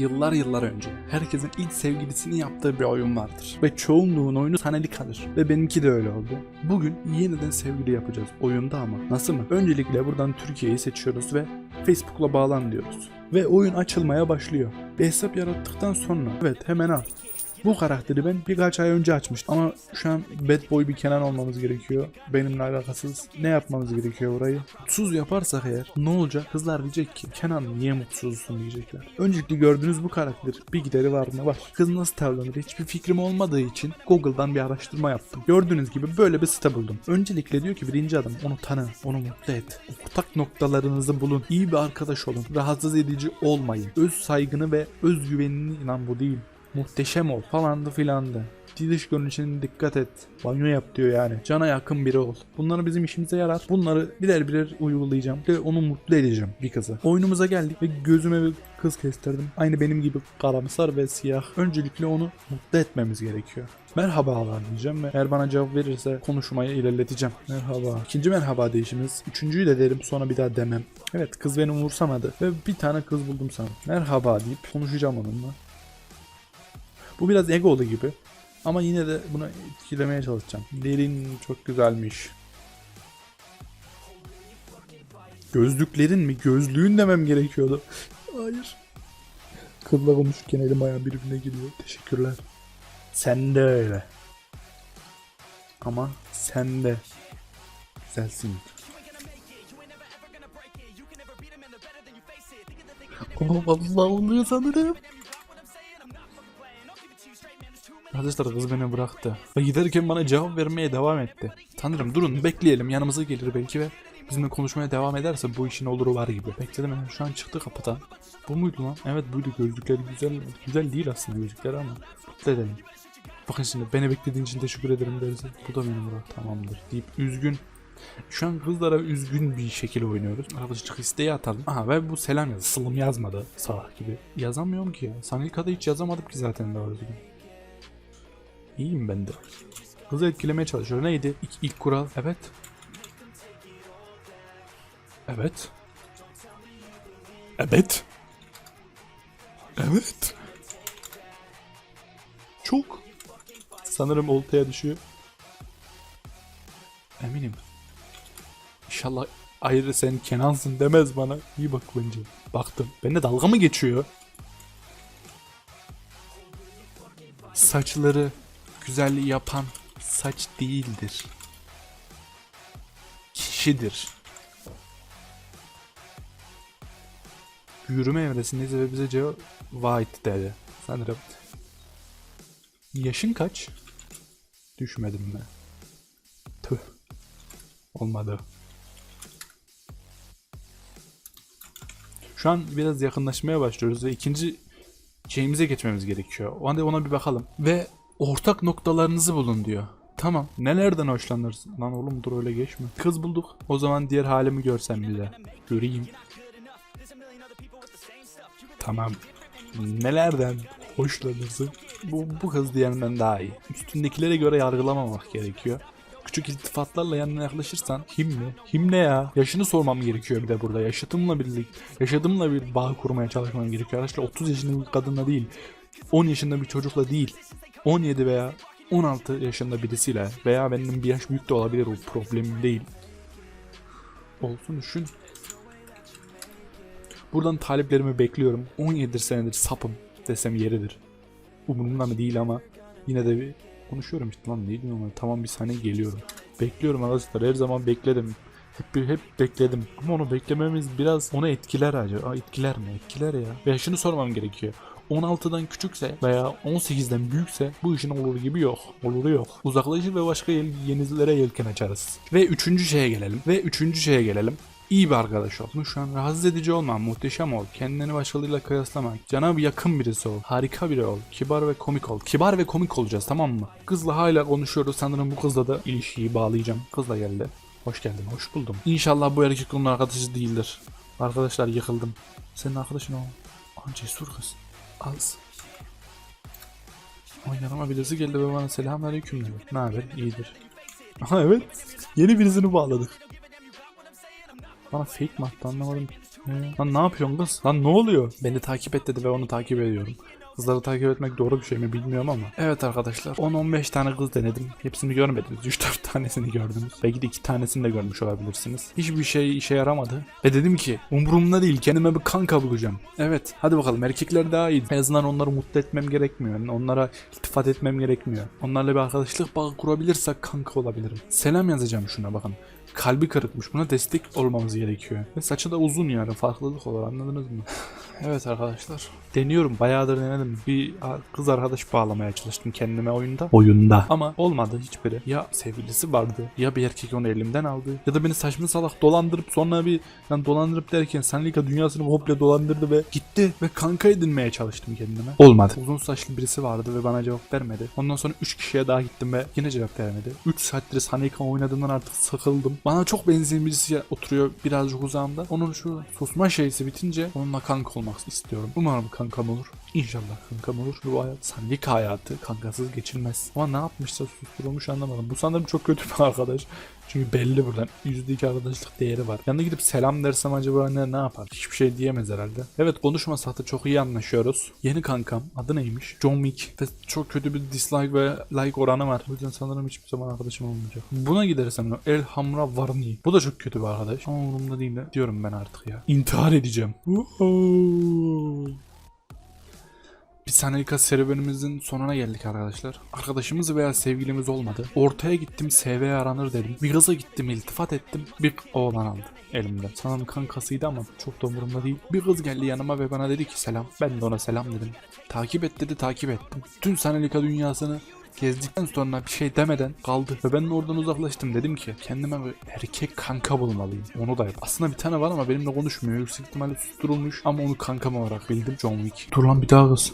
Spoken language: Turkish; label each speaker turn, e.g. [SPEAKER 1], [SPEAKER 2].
[SPEAKER 1] yıllar yıllar önce herkesin ilk sevgilisini yaptığı bir oyun vardır. Ve çoğunluğun oyunu taneli kalır. Ve benimki de öyle oldu. Bugün yeniden sevgili yapacağız oyunda ama. Nasıl mı? Öncelikle buradan Türkiye'yi seçiyoruz ve Facebook'la bağlan diyoruz. Ve oyun açılmaya başlıyor. Bir hesap yarattıktan sonra evet hemen al. Bu karakteri ben birkaç ay önce açmıştım ama şu an bad boy bir Kenan olmamız gerekiyor. Benimle alakasız. Ne yapmamız gerekiyor orayı? Mutsuz yaparsak eğer ne olacak? Kızlar diyecek ki Kenan niye mutsuzsun diyecekler. Öncelikle gördüğünüz bu karakter bir gideri var mı? Var. Kız nasıl tavlanır hiçbir fikrim olmadığı için Google'dan bir araştırma yaptım. Gördüğünüz gibi böyle bir site buldum. Öncelikle diyor ki birinci adım onu tanı, onu mutlu et. Ortak noktalarınızı bulun. iyi bir arkadaş olun. Rahatsız edici olmayın. Öz saygını ve özgüvenini inan bu değil muhteşem ol falandı filandı. Dış görünüşüne dikkat et. Banyo yap diyor yani. Cana yakın biri ol. Bunları bizim işimize yarar. Bunları birer birer uygulayacağım. Ve onu mutlu edeceğim bir kızı. Oyunumuza geldik ve gözüme bir kız kestirdim. Aynı benim gibi karamsar ve siyah. Öncelikle onu mutlu etmemiz gerekiyor. Merhabalar diyeceğim ve eğer bana cevap verirse konuşmayı ilerleteceğim. Merhaba. İkinci merhaba değişimiz. Üçüncüyü de derim sonra bir daha demem. Evet kız beni umursamadı ve bir tane kız buldum sana. Merhaba deyip konuşacağım onunla. Bu biraz egolu gibi. Ama yine de bunu etkilemeye çalışacağım. Derin çok güzelmiş. Gözlüklerin mi? Gözlüğün demem gerekiyordu. Hayır. Kızla konuşurken elim ayağım birbirine giriyor. Teşekkürler. Sen de öyle. Ama sen de güzelsin. Oh vallahi oluyor sanırım. Arkadaşlar kız beni bıraktı. Ve giderken bana cevap vermeye devam etti. Tanrım durun bekleyelim yanımıza gelir belki ve bizimle konuşmaya devam ederse bu işin oluru var gibi. Bekledim yani şu an çıktı kapıdan. Bu muydu lan? Evet buydu gözlükleri güzel. Güzel değil aslında gözlükleri ama mutlu. Bakın şimdi beni beklediğin için teşekkür ederim derse. Bu da benim Murat tamamdır deyip üzgün. Şu an kızlara üzgün bir şekilde oynuyoruz. Arkadaşlık isteği atalım. Aha ve bu selam yazdı. Sılım yazmadı salak gibi. Yazamıyorum ki. Sanilka'da hiç yazamadım ki zaten doğru düzgün. İyiyim ben de. Kızı etkilemeye çalışıyor. Neydi? İlk, ilk kural. Evet. Evet. Evet. Evet. Çok. Sanırım oltaya düşüyor. Eminim. İnşallah ayrı sen Kenan'sın demez bana. İyi bak bence. Baktım. Benimle dalga mı geçiyor? Saçları güzelliği yapan saç değildir. Kişidir. Yürüme evresindeyiz ve bize cevap white dedi. Sanırım. Yaşın kaç? Düşmedim mi? Tüh. Olmadı. Şu an biraz yakınlaşmaya başlıyoruz ve ikinci şeyimize geçmemiz gerekiyor. O halde ona bir bakalım. Ve ortak noktalarınızı bulun diyor. Tamam. Nelerden hoşlanırsın? Lan oğlum dur öyle geçme. Kız bulduk. O zaman diğer halimi görsen bile. Göreyim. Tamam. Nelerden hoşlanırsın? Bu, bu kız diğerinden daha iyi. Üstündekilere göre yargılamamak gerekiyor. Küçük iltifatlarla yanına yaklaşırsan him mi? Him ne ya? Yaşını sormam gerekiyor bir de burada. Yaşadığımla birlikte, yaşadığımla bir bağ kurmaya çalışmam gerekiyor. Arkadaşlar 30 yaşında bir kadınla değil. 10 yaşında bir çocukla değil. 17 veya 16 yaşında birisiyle veya benden bir yaş büyük de olabilir o problemim değil. Olsun düşün. Buradan taliplerimi bekliyorum. 17 senedir sapım desem yeridir. Umurumda mı değil ama yine de bir konuşuyorum işte lan ne diyorum ama tamam bir saniye geliyorum. Bekliyorum arkadaşlar her zaman bekledim. Hep, hep bekledim. Ama onu beklememiz biraz onu etkiler acaba. Aa, etkiler mi? Etkiler ya. Ve şunu sormam gerekiyor. 16'dan küçükse veya 18'den büyükse bu işin olur gibi yok. Oluru yok. Uzaklaşır ve başka yenilere yelken açarız. Ve üçüncü şeye gelelim. Ve üçüncü şeye gelelim. İyi bir arkadaş ol. Şu an rahatsız edici olma, muhteşem ol. Kendini başkalarıyla kıyaslama. Cana bir yakın birisi ol. Harika biri ol. Kibar ve komik ol. Kibar ve komik olacağız tamam mı? Kızla hala konuşuyoruz. Sanırım bu kızla da ilişkiyi bağlayacağım. Kızla geldi. Hoş geldin, hoş buldum. İnşallah bu erkek onun arkadaşı değildir. Arkadaşlar yıkıldım. Senin arkadaşın o. Aa, cesur kız. Az. Ama yanıma birisi geldi ve bana selamünaleyküm dedi. Ne haber? İyidir. Aha evet. Yeni birisini bağladık. Bana fake mi attı anlamadım. Ee, Lan ne yapıyorsun kız? Lan ne oluyor? Beni takip et dedi ve onu takip ediyorum. Kızları takip etmek doğru bir şey mi bilmiyorum ama. Evet arkadaşlar 10-15 tane kız denedim. Hepsini görmediniz. 3-4 tanesini gördünüz. Belki de 2 tanesini de görmüş olabilirsiniz. Hiçbir şey işe yaramadı. Ve dedim ki umurumda değil kendime bir kanka bulacağım. Evet hadi bakalım erkekler daha iyi. En azından onları mutlu etmem gerekmiyor. Onlara iltifat etmem gerekmiyor. Onlarla bir arkadaşlık bağı kurabilirsek kanka olabilirim. Selam yazacağım şuna bakın. Kalbi kırıkmış. Buna destek olmamız gerekiyor. Ve saçı da uzun yani. Farklılık olur anladınız mı? Evet arkadaşlar. Deniyorum. Bayağıdır denedim. Bir kız arkadaş bağlamaya çalıştım kendime oyunda. Oyunda. Ama olmadı hiçbiri. Ya sevgilisi vardı. Ya bir erkek onu elimden aldı. Ya da beni saçma salak dolandırıp sonra bir yani dolandırıp derken Sanlika dünyasını komple dolandırdı ve gitti. Ve kanka edinmeye çalıştım kendime. Olmadı. Uzun saçlı birisi vardı ve bana cevap vermedi. Ondan sonra 3 kişiye daha gittim ve yine cevap vermedi. 3 saattir Sanlika oynadığımdan artık sıkıldım. Bana çok benzeyen birisi oturuyor birazcık uzağımda. Onun şu susma şeysi bitince onunla kanka olmak istiyorum. Umarım kankam olur. İnşallah kankam olur. Bu hayat Sanlika hayatı kankasız geçilmez. Ama ne yapmışsa susturulmuş anlamadım. Bu sanırım çok kötü bir arkadaş. Çünkü belli buradan. %2 arkadaşlık değeri var. Yanına gidip selam dersem acaba ne, ne yapar? Hiçbir şey diyemez herhalde. Evet konuşmasak da çok iyi anlaşıyoruz. Yeni kankam. Adı neymiş? John Wick. Ve çok kötü bir dislike ve like oranı var. O yüzden sanırım hiçbir zaman arkadaşım olmayacak. Buna gidersem El Hamra Varni. Bu da çok kötü bir arkadaş. Ama umurumda değil de diyorum ben artık ya. İntihar edeceğim. Bir senelik serüvenimizin sonuna geldik arkadaşlar. Arkadaşımız veya sevgilimiz olmadı. Ortaya gittim SV aranır dedim. Bir kıza gittim iltifat ettim. Bir oğlan aldı elimden. Sanırım kankasıydı ama çok da umurumda değil. Bir kız geldi yanıma ve bana dedi ki selam. Ben de ona selam dedim. Takip et dedi takip ettim. Tüm Sanelika dünyasını gezdikten sonra bir şey demeden kaldı. Ve ben de oradan uzaklaştım. Dedim ki kendime bir erkek kanka bulmalıyım. Onu da yap. Aslında bir tane var ama benimle konuşmuyor. Yüksek ihtimalle susturulmuş ama onu kankam olarak bildim. John Wick. Dur lan bir daha kız.